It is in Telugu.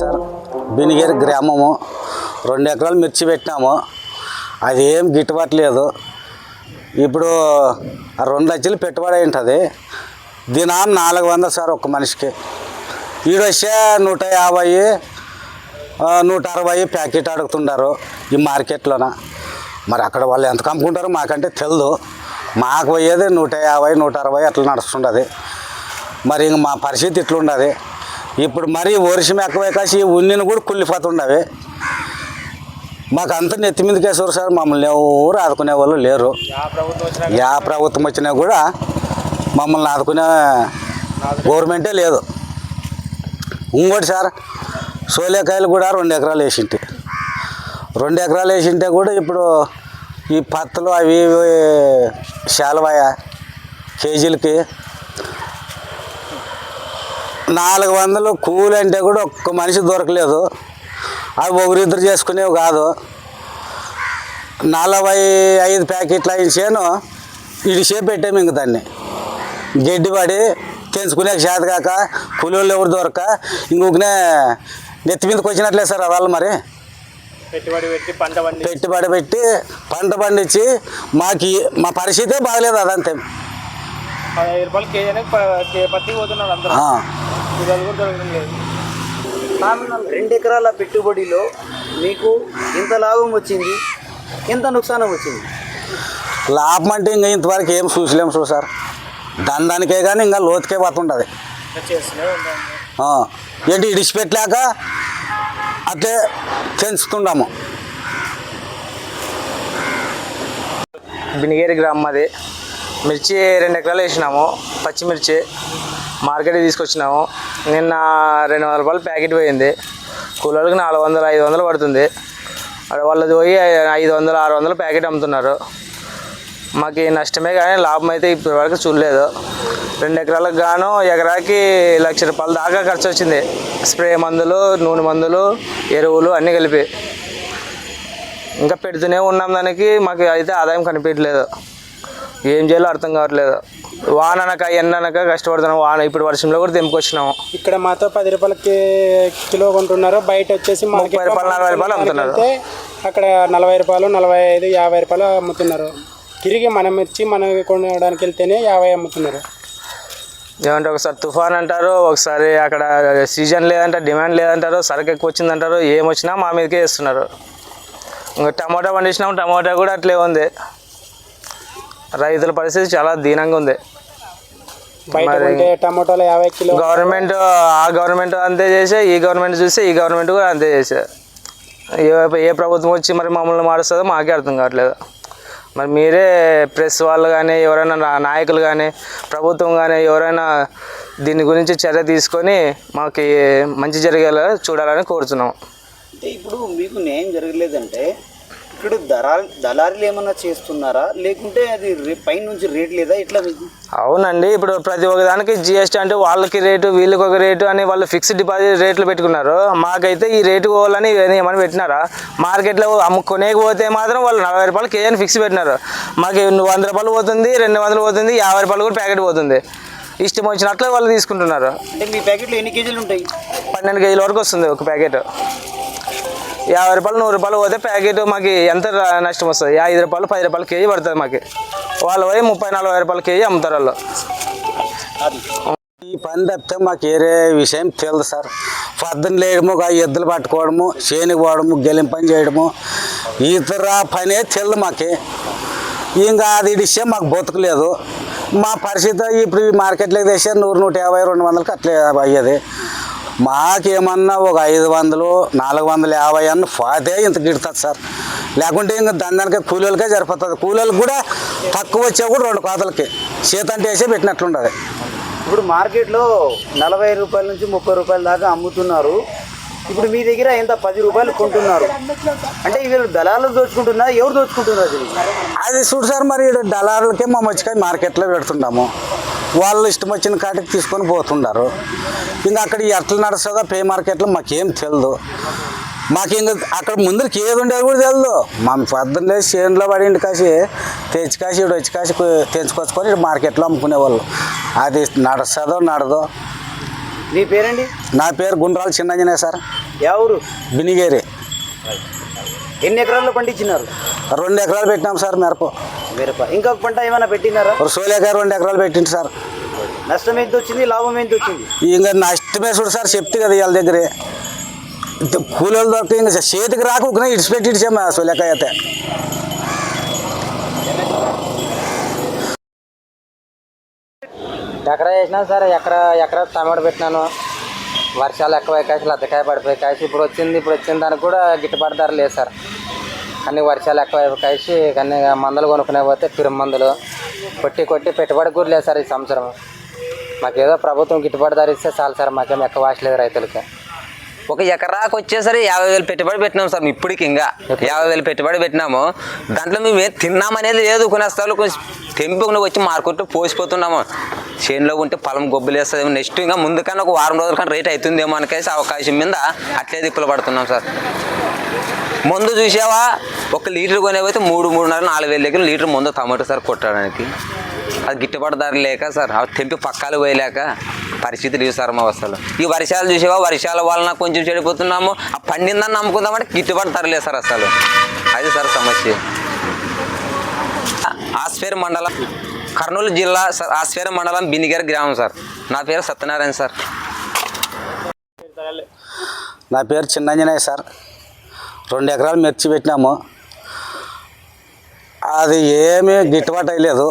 సార్. బినిగేరి గ్రామము. రెండు ఎకరాలు మిర్చి పెట్టినాము. అది ఏం గిట్టుబాటు లేదు. ఇప్పుడు రెండు లక్షలు పెట్టుబడి ఉంటుంది. దినాం నాలుగు వందలు సార్ ఒక మనిషికి. ఈడొచ్చే నూట యాభై నూట అరవై ప్యాకెట్ అడుగుతుంటారు ఈ మార్కెట్లోన. మరి అక్కడ వాళ్ళు ఎంత కమ్ముకుంటారో మాకంటే తెలియదు మాకు పోయేది నూట యాభై నూట అరవై అట్లా నడుస్తుండదు. మరి ఇంక మా పరిస్థితి ఇట్లుండదు. ఇప్పుడు మరీ వర్షం ఎక్కువై కాసి ఉన్నిని కూడా కుళ్ళిపోతుండవి. మాకు అంత నెత్తి మీద కేసారు సార్ మమ్మల్ని ఎవరు ఆదుకునే వాళ్ళు లేరు. యా ప్రభుత్వం వచ్చినా కూడా మమ్మల్ని ఆదుకునే గవర్నమెంటే లేదు. ఇంకోటి సార్ సోలేకాయలు కూడా రెండు ఎకరాలు వేసింటి. రెండు ఎకరాలు వేసింటే కూడా ఇప్పుడు ఈ పత్తులు అవి ఇవి శాలవాయ కేజీలకి నాలుగు వందలు కూలి అంటే కూడా ఒక్క మనిషి దొరకలేదు. అవి ఒకరిద్దరు చేసుకునేవి కాదు. నలభై ఐదు ప్యాకెట్లు చేను ఇడిసే పెట్టాము ఇంక దాన్ని. గడ్డి పడి తెంచుకునే చేత కాక కూలీళ్ళు ఎవరు దొరక ఇంకొకనే నెత్తి మీదకి వచ్చినట్లే సార్ వాళ్ళు మరి. పెట్టుబడి పెట్టి పంట పండి పెట్టుబడి పెట్టి పంట పండించి మాకు మా పరిస్థితే బాగలేదు అదంతే. పదహైదు రూపాయలు కేజీ పత్తి పోతున్నారు అందరూ. ఆ. కూలీలు కూడా దొరకడం లేదు. రెండు ఎకరాల పెట్టుబడిలో మీకు ఎంత లాభం వచ్చింది? ఎంత నుక్సానం వచ్చింది? లాభం అంటే ఇంకా ఇంతవరకు ఏం చూసలేము చూ సార్. దందానికే కానీ ఇంకా లోతుకే పోతుంటుంది. ఆ, ఏంటి ఇడిచిపెట్టలేక అట్లే పెంచుతుండము బినిగేరి గ్రామం అది. మిర్చి రెండు ఎకరాలు వేసినాము పచ్చిమిర్చి మార్కెట్కి తీసుకొచ్చినాము. నిన్న రెండు వందల రూపాయలు ప్యాకెట్ పోయింది. కూలోళ్ళకి నాలుగు వందలు ఐదు వందలు పడుతుంది. అక్కడ వాళ్ళది పోయి ఐదు వందలు ఆరు వందలు ప్యాకెట్ అమ్ముతున్నారు. మాకు ఈ నష్టమే కానీ లాభం అయితే ఇప్పటి వరకు చూడలేదు. రెండు ఎకరాలకు గాను ఎకరాకి లక్ష రూపాయల దాకా ఖర్చు వచ్చింది. స్ప్రే మందులు నూనె మందులు ఎరువులు అన్నీ కలిపి. ఇంకా పెడుతూనే ఉన్నాం దానికి మాకు అయితే ఆదాయం కనిపించట్లేదు. ఏం చేయాలో అర్థం కావట్లేదు. వాన అనక ఎండ అనక కష్టపడుతున్నాం వాన ఇప్పుడు వర్షంలో కూడా తెంపుకొచ్చినాము. ఇక్కడ మాతో పది రూపాయలకి కిలో కొంటున్నారు బయట వచ్చేసి మార్కెట్లో రూపాయలు, నలభై రూపాయలు అమ్ముతున్నారు. అక్కడ నలభై రూపాయలు నలభై ఐదు యాభై రూపాయలు అమ్ముతున్నారు. తిరిగి మనం మిర్చి మనం కొనడానికి వెళ్తేనే యాభై అమ్ముతున్నారు. ఏమంటే ఒకసారి తుఫాన్ అంటారు ఒకసారి అక్కడ సీజన్ లేదంటారు డిమాండ్ లేదంటారు సరుకు ఎక్కువ వచ్చిందంటారు ఏం వచ్చినా మా మీదకే వేస్తున్నారు. ఇంకా టమాటా పండించినాం టమాటా కూడా అట్లే ఉంది. రైతుల పరిస్థితి చాలా దీనంగా ఉంది. టమాటోలు యాభై కిలో గవర్నమెంట్ ఆ గవర్నమెంట్ అంతే చేసే ఈ గవర్నమెంట్ చూస్తే ఈ గవర్నమెంట్ కూడా అంతే చేసే. ఏ ఏ ప్రభుత్వం వచ్చి మరి మమ్మల్ని మారుస్తుందో మాకే అర్థం కావట్లేదు. మరి మీరే ప్రెస్ వాళ్ళు కానీ ఎవరైనా నాయకులు కానీ ప్రభుత్వం కానీ ఎవరైనా దీని గురించి చర్య తీసుకొని మాకు మంచి జరిగేలా చూడాలని కోరుతున్నాం అంటే ఇప్పుడు మీకు న్యాయం జరగలేదంటే ఇక్కడ దళాలు దళారీలు ఏమన్నా చేస్తున్నారా? లేకుంటే అది పైన నుంచి రేట్ లేదా? మీకు? అవునండి ఇప్పుడు ప్రతి ఒక్క దానికి జిఎస్టీ అంటే వాళ్ళకి రేటు వీళ్ళకి ఒక రేటు అని వాళ్ళు ఫిక్స్డ్ డిపాజిట్ రేట్లు పెట్టుకున్నారు. మాకైతే ఈ రేటు పోవాలని ఏమైనా పెట్టినారా? మార్కెట్లో అమ్ముకునేకి పోతే మాత్రం వాళ్ళు నలభై రూపాయలు కేజీ అని ఫిక్స్ పెట్టినారు. మాకు వంద రూపాయలు పోతుంది రెండు వందలు పోతుంది యాభై రూపాయలు కూడా ప్యాకెట్ పోతుంది. ఇష్టం వచ్చినట్లు వాళ్ళు తీసుకుంటున్నారు. అంటే మీ ప్యాకెట్లో ఎన్ని కేజీలు ఉంటాయి? పన్నెండు కేజీల వరకు వస్తుంది ఒక ప్యాకెట్. యాభై రూపాయలు నూరు రూపాయలు పోతే ప్యాకెట్ మాకు ఎంత నష్టం వస్తుంది? ఐదు రూపాయలు పది రూపాయలు కేజీ పడుతుంది మాకు. వాళ్ళు పోయి ముప్పై నలభై రూపాయలు కేజీ అమ్ముతారు వాళ్ళు. ఈ పని తప్పితే మాకు ఏరే విషయం తెలియదు సార్. పొద్దున్న లేయడము ఎద్దులు పట్టుకోవడము చేనికి పోవడము గెలిం పని చేయడము ఇతర పనే తెలియదు మాకు. ఇంకా అది ఇడిస్తే మాకు బతుకులేదు. మా పరిస్థితి ఇప్పుడు ఈ మార్కెట్లోకి తెస్తే నూరు నూట యాభై రెండు వందలకి అట్లే అయ్యేది. మాకేమన్నా ఒక ఐదు వందలు నాలుగు వందల యాభై అన్న పోతే ఇంత గిడుతుంది సార్. లేకుంటే ఇంకా దందానికే కూలీలకే సరిపోతుంది. కూలీలకు కూడా తక్కువ వచ్చే కూడా రెండు కోతలకి. చేత అంటే వేసే పెట్టినట్లుండదు. ఇప్పుడు మార్కెట్లో నలభై రూపాయల నుంచి ముప్పై రూపాయల దాకా అమ్ముతున్నారు. ఇప్పుడు మీ దగ్గర ఎంత పది రూపాయలు కొంటున్నారు. అంటే వీళ్ళు దళాలు దోచుకుంటున్నారు ఎవరు దోచుకుంటున్నారు అది? చూడు సార్ మరి ఈడ దళారులకే మా మచ్చికాయ మార్కెట్లో పెడుతున్నాము వాళ్ళు ఇష్టం వచ్చిన కాటికి తీసుకొని పోతుండారు. ఇంకా అక్కడ ఎట్లా నడుస్తుందో పే మార్కెట్లో మాకేం తెలియదు మాకు ఇంకా అక్కడ ముందరికి ఏది ఉండేది కూడా తెలియదు మా పొద్దున్న లేచి చేనులో పడి ఇంటి కాసి తెచ్చి కాసి ఇటు వచ్చి కాసి తెంచుకొచ్చుకొని ఇటు మార్కెట్లో అమ్ముకునేవాళ్ళు. అది నడుస్తుందో నడదో. మీ పేరండి? నా పేరు గుండ్రాల చిన్నంజనే సార్. ఊరు? బినిగేరి. ఎన్ని ఎకరాల్లో పండించినారు? రెండు ఎకరాలు పెట్టినాం సార్ మిరప. మిరప ఇంకొక పంట ఏమైనా పెట్టినారా? ఒక సోలేక రెండు ఎకరాలు పెట్టింది సార్. నష్టం ఎంత వచ్చింది? లాభం ఎంత వచ్చింది? ఇంకా నష్టమే చూడు సార్ చెప్తే కదా వాళ్ళ దగ్గరే. కూలీలు దొరికి ఇంకా చేతికి రాక ఉగ్గిన ఇడిచిపెట్టి ఇడిచాము సోలేక అయితే. ఎకరా వేసినా సార్ ఎకరా ఎకరా టమాటో పెట్టినాను. వర్షాలు ఎక్కువ కాసి లద్దకాయ పడిపోయి కాసి ఇప్పుడు వచ్చింది ఇప్పుడు వచ్చిన దానికి కూడా గిట్టుబాటు ధర లేదు సార్. కానీ వర్షాలు ఎక్కువ కాసి కానీ మందులు కొనుక్కునే పోతే పిరం మందులు. కొట్టి కొట్టి పెట్టుబడి కూడా లేదు సార్ ఈ సంవత్సరం. మాకేదో ప్రభుత్వం గిట్టుబాటు ధర ఇస్తే చాలు సార్ మాకేం ఎక్కువ వాసి లేదు రైతులకి. ఒక ఎకరాకు వచ్చేసరి యాభై వేలు పెట్టుబడి పెట్టినాం సార్ ఇప్పటికి ఇంకా. యాభై వేలు పెట్టుబడి పెట్టినాము. దాంట్లో మేము ఏం తిన్నామనేది లేదు కొనేస్తాలు కొంచెం తెంపుకుని వచ్చి మార్కెట్లో పోసిపోతున్నాము. చేనులో ఉంటే పొలం గొబ్బులు వేస్తుంది. నెక్స్ట్ ఇంకా ముందు కన్నా ఒక వారం రోజుల కన్నా రేట్ అవుతుందేమో అనేసి అవకాశం మీద అట్లే దిక్కులు పడుతున్నాం సార్. మందు చూసావా? ఒక లీటర్ కొనేవైతే మూడు మూడున్నర నాలుగు వేల దగ్గర లీటర్ మందు టమాటో సార్ కొట్టడానికి. అది గిట్టుబాటు ధర లేక సార్ అవి తెంపి పక్కాలు పోయలేక పరిస్థితులు ఇవి సార్ మా అసలు. ఈ వర్షాలు చూసావా? వర్షాల వలన కొంచెం చెడిపోతున్నాము. ఆ పండిందని నమ్ముకుందామంటే గిట్టుబాటు ధర లేదు సార్ అసలు. అది సార్ సమస్య. ఆస్ఫేర్ మండలం కర్నూలు జిల్లా సార్ ఆస్పేర్ మండలం బినిగర్ గ్రామం సార్. నా పేరు సత్యనారాయణ సార్. నా పేరు చిన్నంజనయ్య సార్. రెండు ఎకరాలు మిర్చి పెట్టినాము. అది ఏమీ గిట్టుబాటు అయ్యలేదు.